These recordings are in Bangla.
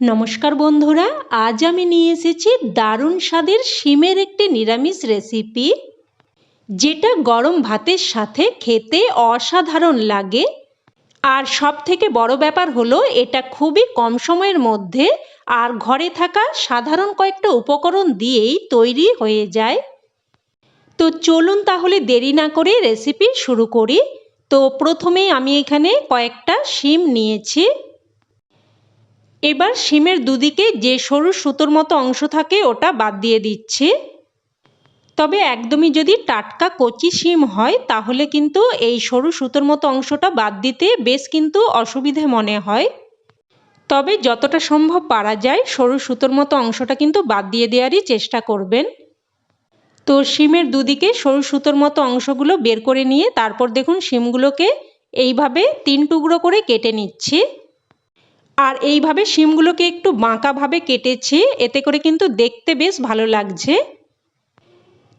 নমস্কার বন্ধুরা, আজ আমি নিয়ে এসেছি দারুণ স্বাদের শিমের একটি নিরামিষ রেসিপি যেটা গরম ভাতের সাথে খেতে অসাধারণ লাগে। আর সব থেকে বড় ব্যাপার হলো, এটা খুবই কম সময়ের মধ্যে আর ঘরে থাকা সাধারণ কয়েকটা উপকরণ দিয়েই তৈরি হয়ে যায়। তো চলুন তাহলে দেরি না করে রেসিপি শুরু করি। তো প্রথমেই আমি এখানে কয়েকটা শিম নিয়েছি। এবার শিমের দুদিকে যে সরু সুতোর মতো অংশ থাকে, ওটা বাদ দিয়ে দিচ্ছি। তবে একদমই যদি টাটকা কচি শিম হয়, তাহলে কিন্তু এই সরু সুতোর মতো অংশটা বাদ দিতে বেশ কিন্তু অসুবিধে মনে হয়। তবে যতটা সম্ভব পারা যায়, সরু সুতোর মতো অংশটা কিন্তু বাদ দিয়ে দেওয়ারই চেষ্টা করবেন। তো শিমের দুদিকে সরু সুতোর মতো অংশগুলো বের করে নিয়ে, তারপর দেখুন শিমগুলোকে এইভাবে তিন টুকরো করে কেটে নিচ্ছি। আর এইভাবে শিমগুলোকে একটু বাঁকাভাবে কেটেছি, এতে করে কিন্তু দেখতে বেশ ভালো লাগছে।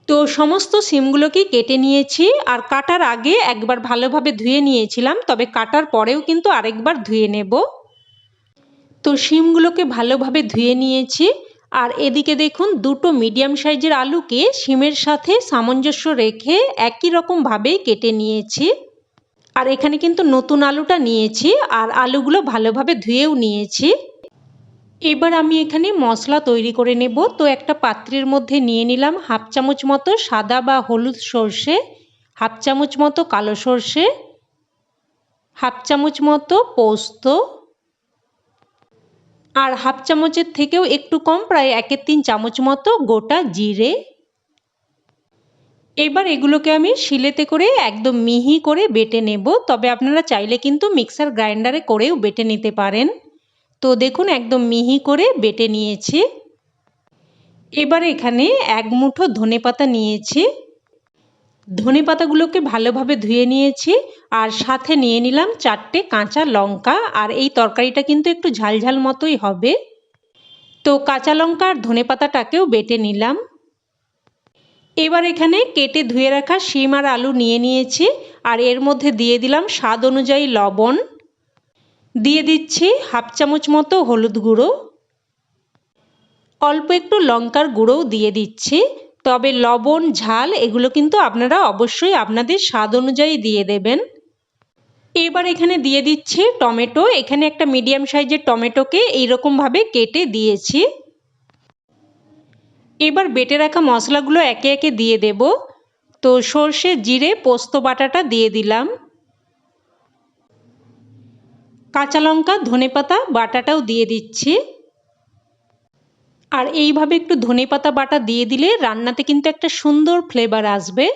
তো সমস্ত সিমগুলোকে কেটে নিয়েছি, আর কাটার আগে একবার ভালোভাবে ধুয়ে নিয়েছিলাম, তবে কাটার পরেও কিন্তু আরেকবার ধুয়ে নেব। তো শিমগুলোকে ভালোভাবে ধুয়ে নিয়েছি, আর এদিকে দেখুন দুটো মিডিয়াম সাইজের আলুকে শিমের সাথে সামঞ্জস্য রেখে একই রকমভাবে কেটে নিয়েছি। আর এখানে কিন্তু নতুন আলুটা নিয়েছি আর আলুগুলো ভালোভাবে ধুয়েও নিয়েছি। এবার আমি এখানে মশলা তৈরি করে নেব। তো একটা পাত্রের মধ্যে নিয়ে নিলাম হাফ চামচ মতো সাদা বা হলুদ সর্ষে, হাফ চামচ মতো কালো সর্ষে, হাফ চামচ মতো পোস্ত আর হাফ চামচের থেকেও একটু কম, প্রায় একের তিন চামচ মতো গোটা জিরে এবার এগুলোকে আমি শিলেতে করে একদম মিহি করে বেটে নেব। তবে আপনারা চাইলে কিন্তু মিক্সার গ্রাইন্ডারে করেও বেটে নিতে পারেন। তো দেখুন, একদম মিহি করে বেটে নিয়েছি। এবার এখানে এক মুঠো ধনে পাতা নিয়েছি। ধনে পাতাগুলোকে ভালোভাবে ধুয়ে নিয়েছি আর সাথে নিয়ে নিলাম চারটে কাঁচা লঙ্কা। আর এই তরকারিটা কিন্তু একটু ঝালঝাল মতোই হবে। তো কাঁচা লঙ্কা আর ধনে পাতাটাকেও বেটে নিলাম। এবার এখানে কেটে ধুয়ে রাখা শিম আর আলু নিয়ে নিয়েছি, আর এর মধ্যে দিয়ে দিলাম স্বাদ অনুযায়ী লবণ। দিয়ে দিচ্ছি হাফ চামচ মতো হলুদ গুঁড়ো। অল্প একটু লঙ্কার গুঁড়োও দিয়ে দিচ্ছি, তবে লবণ, ঝাল এগুলো কিন্তু আপনারা অবশ্যই আপনাদের স্বাদ অনুযায়ী দিয়ে দেবেন। এবার এখানে দিয়ে দিচ্ছি টমেটো, এখানে একটা মিডিয়াম সাইজের টমেটোকে এইরকমভাবে কেটে দিয়েছি। এবার বেটে রাখা মশলাগুলো একে একে দিয়ে দেব। তো সর্ষে, জিরে, পোস্ত, বাটাটা দিয়ে দিলাম। কাঁচা লঙ্কা, ধনে পাতা, বাটাটাও দিয়ে দিচ্ছি। আর এইভাবে একটু ধনে পাতা, বাটা দিয়ে দিলে রান্নাতে কিন্তু একটা সুন্দর ফ্লেভার আসবে।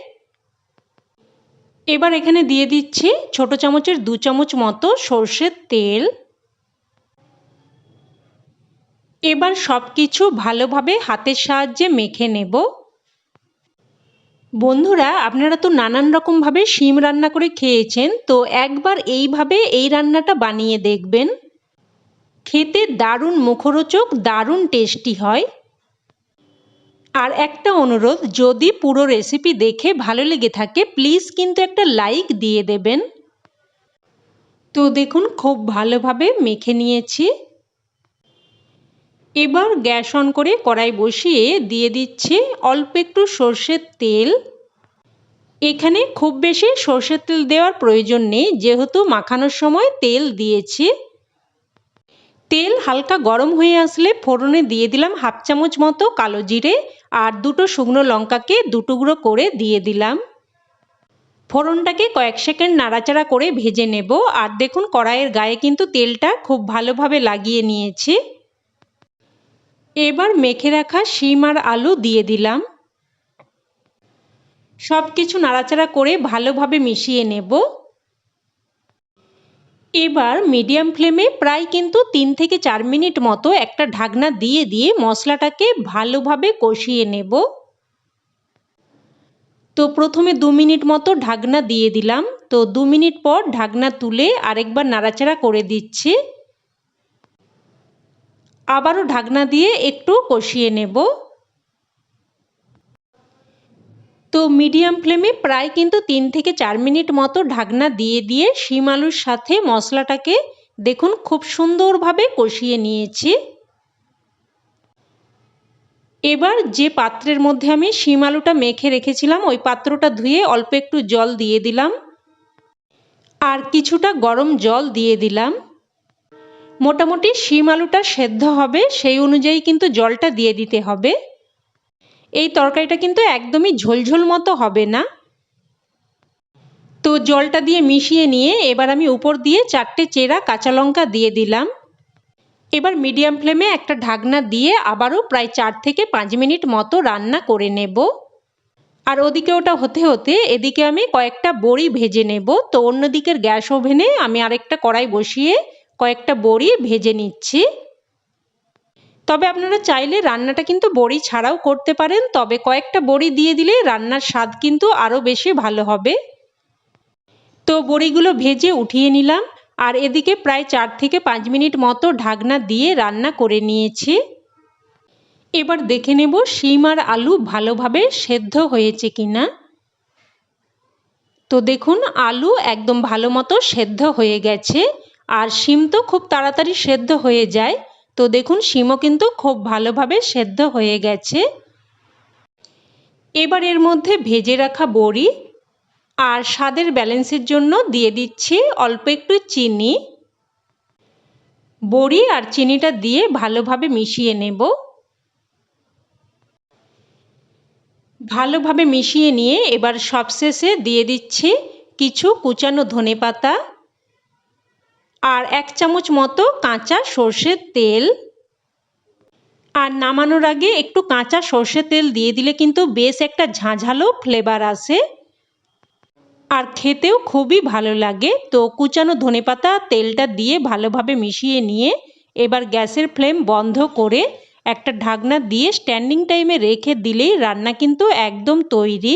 এবার এখানে দিয়ে দিচ্ছি ছোট চামচের দু চামচ মতো সর্ষের তেল। এবার সব কিছু ভালোভাবে হাতের সাহায্যে মেখে নেব। বন্ধুরা, আপনারা তো নানান রকমভাবে শিম রান্না করে খেয়েছেন, তো একবার এইভাবে এই রান্নাটা বানিয়ে দেখবেন। খেতে দারুণ মুখরোচক, দারুণ টেস্টি হয়। আর একটা অনুরোধ, যদি পুরো রেসিপি দেখে ভালো লেগে থাকে, প্লিজ কিন্তু একটা লাইক দিয়ে দেবেন। তো দেখুন, খুব ভালোভাবে মেখে নিয়েছি। এবার গ্যাস অন করে কড়াই বসিয়ে দিয়ে দিচ্ছি অল্প একটু সর্ষের তেল। এখানে খুব বেশি সর্ষের তেল দেওয়ার প্রয়োজন নেই, যেহেতু মাখানোর সময় তেল দিয়েছি। তেল হালকা গরম হয়ে আসলে ফোড়নে দিয়ে দিলাম হাফ চামচ মতো কালো জিরে আর দুটো শুকনো লঙ্কাকে দুটুকরো করে দিয়ে দিলাম। ফোড়নটাকে কয়েক সেকেন্ড নাড়াচাড়া করে ভেজে নেব। আর দেখুন কড়াইয়ের গায়ে কিন্তু তেলটা খুব ভালোভাবে লাগিয়ে নিয়েছি। এবার মেখে রাখা শিম আর আলু দিয়ে দিলাম। সব কিছু নাড়াচাড়া করে ভালোভাবে মিশিয়ে নেব। এবার মিডিয়াম ফ্লেমে প্রায় কিন্তু তিন থেকে চার মিনিট মতো একটা ঢাকনা দিয়ে দিয়ে মশলাটাকে ভালোভাবে কষিয়ে নেব। তো প্রথমে দু মিনিট মতো ঢাকনা দিয়ে দিলাম। তো দু মিনিট পর ঢাকনা তুলে আরেকবার নাড়াচাড়া করে দিচ্ছি। আবারও ঢাকনা দিয়ে একটু কষিয়ে নেব। তো মিডিয়াম ফ্লেমে প্রায় কিন্তু তিন থেকে চার মিনিট মতো ঢাকনা দিয়ে দিয়ে শিম আলুর সাথে মশলাটাকে দেখুন খুব সুন্দরভাবে কষিয়ে নিয়েছি। এবার যে পাত্রের মধ্যে আমি শিম আলুটা মেখে রেখেছিলাম, ওই পাত্রটা ধুয়ে অল্প একটু জল দিয়ে দিলাম। আর কিছুটা গরম জল দিয়ে দিলাম। মোটামুটি শিম আলুটা সেদ্ধ হবে, সেই অনুযায়ী কিন্তু জলটা দিয়ে দিতে হবে। এই তরকারিটা কিন্তু একদমই ঝোলঝোল মতো হবে না। তো জলটা দিয়ে মিশিয়ে নিয়ে এবার আমি উপর দিয়ে চারটে চেরা কাঁচা লঙ্কা দিয়ে দিলাম। এবার মিডিয়াম ফ্লেমে একটা ঢাকনা দিয়ে আবারও প্রায় চার থেকে পাঁচ মিনিট মতো রান্না করে নেব। আর ওদিকে ওটা হতে হতে এদিকে আমি কয়েকটা বড়ি ভেজে নেব। তো অন্য দিকের গ্যাস ওভেনে আমি আরেকটা কড়াই বসিয়ে কয়েকটা বড়ি ভেজে নিচ্ছি। তবে আপনারা চাইলে রান্নাটা কিন্তু বড়ি ছাড়াও করতে পারেন, তবে কয়েকটা বড়ি দিয়ে দিলে রান্নার স্বাদ কিন্তু আরও বেশি ভালো হবে। তো বড়িগুলো ভেজে উঠিয়ে নিলাম, আর এদিকে প্রায় চার থেকে পাঁচ মিনিট মতো ঢাকনা দিয়ে রান্না করে নিয়েছি। এবার দেখে নেব শিম আর আলু ভালোভাবে সেদ্ধ হয়েছে কিনা। তো দেখুন, আলু একদম ভালো মতো সেদ্ধ হয়ে গেছে। আর শিম তো খুব তাড়াতাড়ি সেদ্ধ হয়ে যায়। তো দেখুন, শিমও কিন্তু খুব ভালোভাবে সেদ্ধ হয়ে গেছে। এবার এর মধ্যে ভেজে রাখা বড়ি আর স্বাদের ব্যালেন্সের জন্য দিয়ে দিচ্ছি অল্প একটু চিনি। বড়ি আর চিনিটা দিয়ে ভালোভাবে মিশিয়ে নেব। ভালোভাবে মিশিয়ে নিয়ে এবার সবশেষে দিয়ে দিচ্ছি কিছু কুচানো ধনে পাতা আর এক চামচ মতো কাঁচা সর্ষের তেল। আর নামানোর আগে একটু কাঁচা সর্ষের তেল দিয়ে দিলে কিন্তু বেশ একটা ঝাঁঝালো ফ্লেভার আসে। আর খেতেও খুবই ভালো লাগে। তো কুচানো ধনেপাতা তেলটা দিয়ে ভালোভাবে মিশিয়ে নিয়ে এবার গ্যাসের ফ্লেম বন্ধ করে একটা ঢাকনা দিয়ে স্ট্যান্ডিং টাইমে রেখে দিলেই রান্না কিন্তু একদম তৈরি।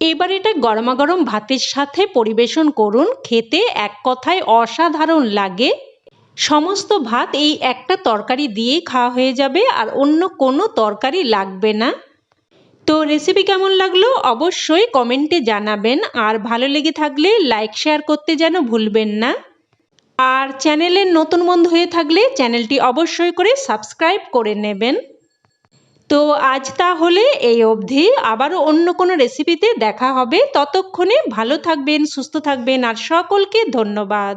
এবার এটা গরমাগরম ভাতের সাথে পরিবেশন করুন। খেতে এক কথায় অসাধারণ লাগে। সমস্ত ভাত এই একটা তরকারি দিয়েই খাওয়া হয়ে যাবে আর অন্য কোনো তরকারি লাগবে না। তো রেসিপি কেমন লাগল অবশ্যই কমেন্টে জানাবেন। আর ভালো লেগে থাকলে লাইক শেয়ার করতে যেন ভুলবেন না। আর চ্যানেলের নতুন বন্ধু হয়ে থাকলে চ্যানেলটি অবশ্যই করে সাবস্ক্রাইব করে নেবেন। তো আজ তাহলে এই অবধি। আবারও অন্য কোনো রেসিপিতে দেখা হবে। ততক্ষণে ভালো থাকবেন, সুস্থ থাকবেন। আর সকলকে ধন্যবাদ।